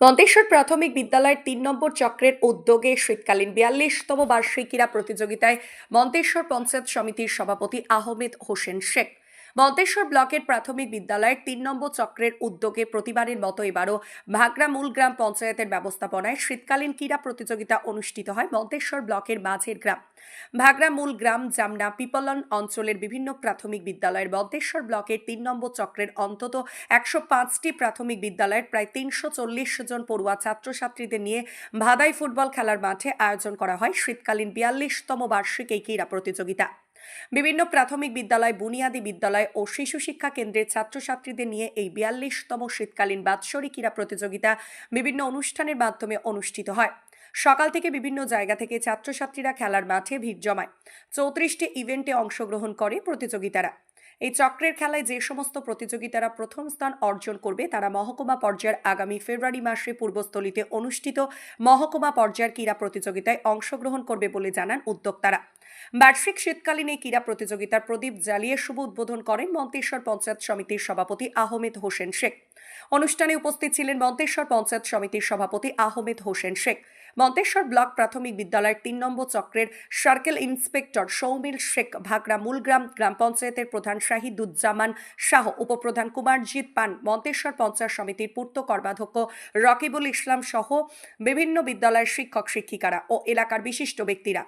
মন্তেশ্বর প্রাথমিক বিদ্যালয়ের তিন নম্বর চক্রের উদ্যোগে শীতকালীন বিয়াল্লিশতম বার্ষিক ক্রীড়া প্রতিযোগিতায় মন্তেশ্বর পঞ্চায়েত সমিতির সভাপতি আহমেদ হোসেন শেখ মন্তেশ্বর ব্লকের প্রাথমিক বিদ্যালয়ের তিন নম্বর চক্রের উদ্যোগে প্রতিবারের মতো এবারও ভাগরা মূল গ্রাম পঞ্চায়েতের ব্যবস্থাপনায় শীতকালীন ক্রীড়া প্রতিযোগিতা অনুষ্ঠিত হয় মন্তেশ্বর ব্লকের মাঝের গ্রাম। ভাগরা মূল গ্রাম জামনা পিপলন অঞ্চলের বিভিন্ন প্রাথমিক বিদ্যালয়ের মন্তেশ্বর ব্লকের তিন নম্বর চক্রের অন্তত একশো পাঁচটি প্রাথমিক বিদ্যালয়ের প্রায় তিনশো চল্লিশ জন পড়ুয়া ছাত্রছাত্রীদের নিয়ে ভাদাই ফুটবল খেলার মাঠে আয়োজন করা হয় শীতকালীন বিয়াল্লিশতম বার্ষিক এই ক্রীড়া প্রতিযোগিতা। বিভিন্ন প্রাথমিক বিদ্যালয়, বুনিয়াদি বিদ্যালয় ও শিশু শিক্ষা কেন্দ্রের ছাত্রছাত্রীদের নিয়ে এই বিয়াল্লিশতম শীতকালীন বাৎসরিক ক্রীড়া প্রতিযোগিতা বিভিন্ন অনুষ্ঠানের মাধ্যমে অনুষ্ঠিত হয়। সকাল থেকে বিভিন্ন জায়গা থেকে ছাত্রছাত্রীরা খেলার মাঠে ভিড় জমায়। চৌত্রিশটি ইভেন্টে অংশগ্রহণ করে প্রতিযোগিতারা। এই চক্রের খেলায় যে সমস্ত প্রতিযোগিতারা প্রথম স্থান অর্জন করবে, তারা মহকুমা পর্যায়ের আগামী ফেব্রুয়ারি মাসে পূর্বস্থলীতে অনুষ্ঠিত মহকুমা পর্যায়ের ক্রীড়া প্রতিযোগিতায় অংশগ্রহণ করবে বলে জানান উদ্যোক্তারা। বার্ষিক শীতকালীন এই ক্রীড়া প্রতিযোগিতার প্রদীপ জ্বালিয়ে শুভ উদ্বোধন করেন মন্তেশ্বর পঞ্চায়েত সমিতির সভাপতি আহমেদ হোসেন শেখ। অনুষ্ঠানে উপস্থিত ছিলেন মন্তেশ্বর পঞ্চায়েত সমিতির সভাপতি আহমেদ হোসেন শেখ। মন্তেশ্বর ব্লক প্রাথমিক বিদ্যালয়ের তিন নম্বর চক্রের সার্কেল ইন্সপেক্টর সৌমিল শেখ ভাগরা মূলগ্রাম গ্রাম পঞ্চায়েতের প্রধান শাহিদুজ্জামান শাহ, উপপ্রধান কুমারজিৎ পান, মন্তেশ্বর পঞ্চায়েত সমিতির পূর্ত কর্মাধ্যক্ষ রকিবুল ইসলাম সহ বিভিন্ন বিদ্যালয়ের শিক্ষক, শিক্ষিকারা ও এলাকার বিশিষ্ট ব্যক্তিরা।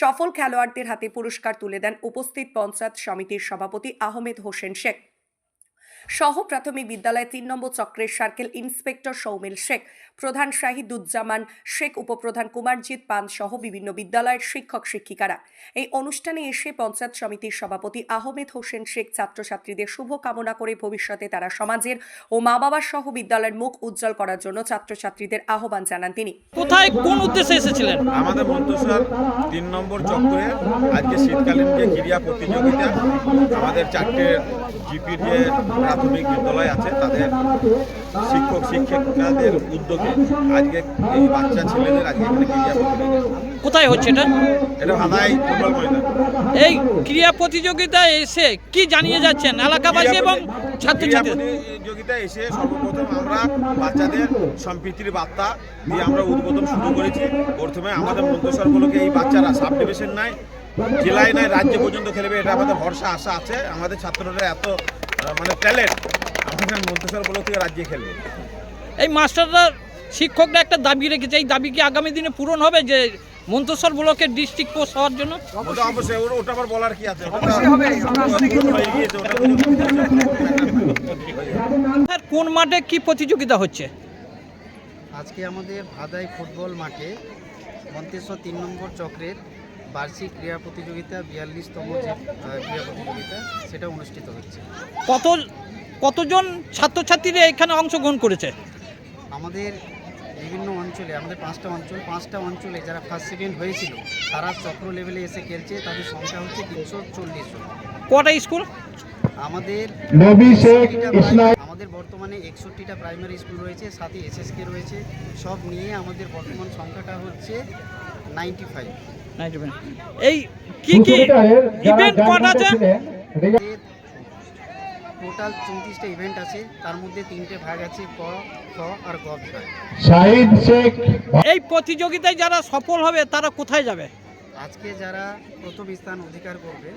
সফল খেলোয়াড়দের হাতে পুরস্কার তুলে দেন উপস্থিত পঞ্চায়েত সমিতির সভাপতি আহমেদ হোসেন শেখ। সহ প্রাথমিক বিদ্যালয় তিন নম্বর চক্রের সার্কেল ইন্সপেক্টর সৌমিল শেখ প্রধান শাহিদুজ্জামান শেখ উপপ্রধান কুমারজিৎ পান সহ বিভিন্ন বিদ্যালয়ের শিক্ষক শিক্ষিকারা। এই অনুষ্ঠানে এসে পঞ্চায়েত সমিতির সভাপতি আহমেদ হোসেন শেখ ছাত্রছাত্রীদের শুভ কামনা করে ভবিষ্যতে তারা সমাজের ও মা বাবার সহ বিদ্যালয়ের মুখ উজ্জ্বল করার জন্য ছাত্রছাত্রীদের আহ্বান জানান তিনি। কোথায় কোন উদ্দেশ্যে এসেছিলেন? আমাদের মন্তেশ্বর তিন নম্বর চক্রে আজকে শীতকালীন যে ক্রীড়া প্রতিযোগিতা আমাদের চারটে জিপির যে প্রাথমিক বিদ্যালয় আছে তাদের শিক্ষক শিক্ষিকাদের উদ্যোগে। আজকে এই বাচ্চা ছেলেদের আজকে এখানে প্রতিযোগিতা। কোথায় হচ্ছে এটা? এটা ভাদাই ফুটবল ময়দান। এই ক্রীড়া প্রতিযোগিতায় এসে কি জানিয়ে যাচ্ছেন এলাকাবাসী এবং ছাত্রছাত্রী? প্রতিযোগিতায় এসে সর্বপ্রথম আমরা বাচ্চাদের সম্প্রীতির বার্তা দিয়ে আমরা উদ্বোধন শুরু করেছি। প্রথমে আমাদের মন্তেশ্বর বলকে এই বাচ্চারা সাব ডিভিশন নাই জেলায় নাই রাজ্য পর্যন্ত খেলবে এটা আমাদের ভরসা আশা আছে। আমাদের ছাত্ররা এত মানে ট্যালেন্ট আমাদের মন্তেশ্বর বলক থেকে রাজ্যে খেলবে। এই মাস্টাররা শিক্ষকরা একটা দাবি রেখেছে এই দাবি কি আগামী দিনে পূরণ হবে যে মন্তেশ্বর ব্লকের ডিস্ট্রিক্ট পোস্ট হওয়ার জন্য? অবশ্যই ওটা- ওটা আবার বলার কি আছে? কোন মাঠে কি প্রতিযোগিতা হচ্ছে? আজকে আমাদের ভাদাই ফুটবল মাঠে মন্তেশ্বর তিন নম্বর চক্রের বার্ষিক ক্রীড়া প্রতিযোগিতা বিয়াল্লিশতম যে ক্রীড়া প্রতিযোগিতা সেটা অনুষ্ঠিত হচ্ছে। কত কতজন ছাত্রছাত্রীরা এখানে অংশগ্রহণ করেছে? আমাদের বিভিন্ন অঞ্চলে আমাদের পাঁচটা অঞ্চল পাঁচটা অঞ্চলে যারা ফার্স্ট সেকেন্ড হয়েছিল তারা চক্র লেভেলে এসে খেলছে তাদের সংখ্যা হচ্ছে তিনশো চল্লিশ জন। কটা স্কুল? আমাদের নবী শেখ 61টা প্রাই- ইসমাইল আমাদের বর্তমানে একষট্টিটা প্রাইমারি স্কুল রয়েছে সাথে এসএসকে রয়েছে সব নিয়ে আমাদের বর্তমান সংখ্যাটা হচ্ছে নাইনটি ফাইভ এই কি কি ইভেন্ট আছে টোটাল চৌত্রিশটা ইভেন্ট আছে তার মধ্যে তিনটে ভাগ আছে ক খ আর গ বিভাগ। এই প্রতিযোগিতায় যারা সফল হবে তারা কোথায় যাবে? আজকে যারা প্রথম স্থান অধিকার করবে,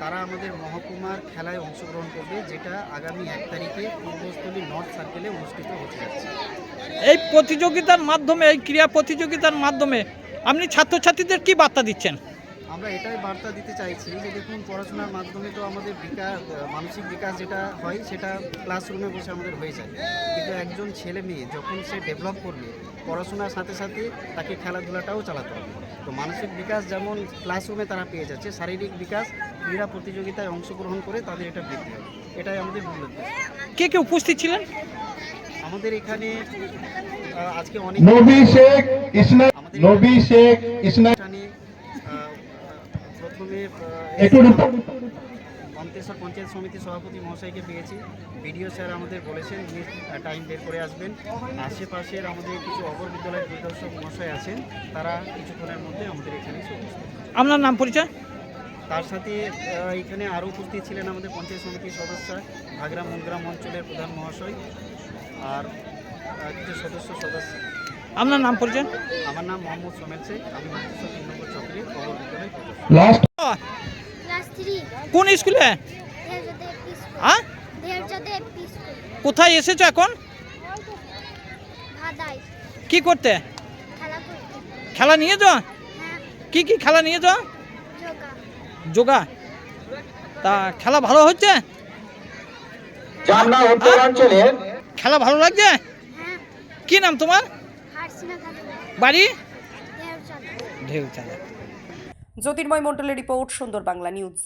তারা আমাদের মহকুমার খেলায় অংশগ্রহণ করবে, যেটা আগামী এক তারিখে পূর্বস্থলী নর্থ সার্কেলে অনুষ্ঠিত হতে যাচ্ছে। এই প্রতিযোগিতার মাধ্যমে, এই ক্রীড়া প্রতিযোগিতার মাধ্যমে আপনি ছাত্রছাত্রীদের কি বার্তা দিচ্ছেন? আমরা এটাই বার্তা দিতে চাইছি যে দেখুন পড়াশোনার মাধ্যমে তো আমাদের বিকাশ মানসিক বিকাশ যেটা হয় সেটা ক্লাসরুমে বসে আমাদের হয়ে যায়। কিন্তু একজন ছেলে মেয়ে যখন সে ডেভেলপ করবে পড়াশোনার সাথে সাথে তাকে খেলাধুলাটাও চালাতে হবে। তো মানসিক বিকাশ যেমন ক্লাসরুমে তারা পেয়ে যাচ্ছে শারীরিক বিকাশ ক্রীড়া প্রতিযোগিতায় অংশগ্রহণ করে তাদের এটা বৃদ্ধি হবে। এটাই আমাদের মূল উদ্দেশ্য। কে কে উপস্থিত ছিলেন? আমাদের এখানে আজকে অনেক নবী শেখ ইসমাইল নবী শেখ আহ, প্রথমে মন্তেশ্বর পঞ্চায়েত সমিতির সভাপতি মহাশয়কে পেয়েছি। বিডিও স্যার আমাদের বলেছেন উনি টাইম বের করে আসবেন। আশেপাশের আমাদের কিছু অপর বিদ্যালয়ের পরিদর্শক মহাশয় আছেন তারা কিছুক্ষণের মধ্যে আমাদের এখানে আপনার নাম পরিচয়? তার সাথে এখানে আরও উপস্থিত ছিলেন আমাদের পঞ্চায়েত সমিতির সদস্য ভাগরা মনগ্রাম অঞ্চলের প্রধান মহাশয় আর কিছু সদস্য সদস্য। আপনার নাম পরিচয়? আমার নাম মোহাম্মদ সোমেল শেখ আমি তিন নম্বর লাস্ট কোন স্কুলে? হ্যাঁ? কোথায় এসেছ এখন? ভাদাই। কি করতে? খেলা করতে। খেলা নিয়ে যাও হ্যাঁ। কি কি খেলা নিয়ে যাও যোগা। যোগা। তা খেলা ভালো হচ্ছে? উত্তরাঞ্চলের খেলা ভালো লাগছে? হ্যাঁ। কি নাম তোমার? বাড়ি? ঢেউ চালা জ্যোতির্ময় মণ্ডলের রিপোর্ট সুন্দর বাংলা নিউজ।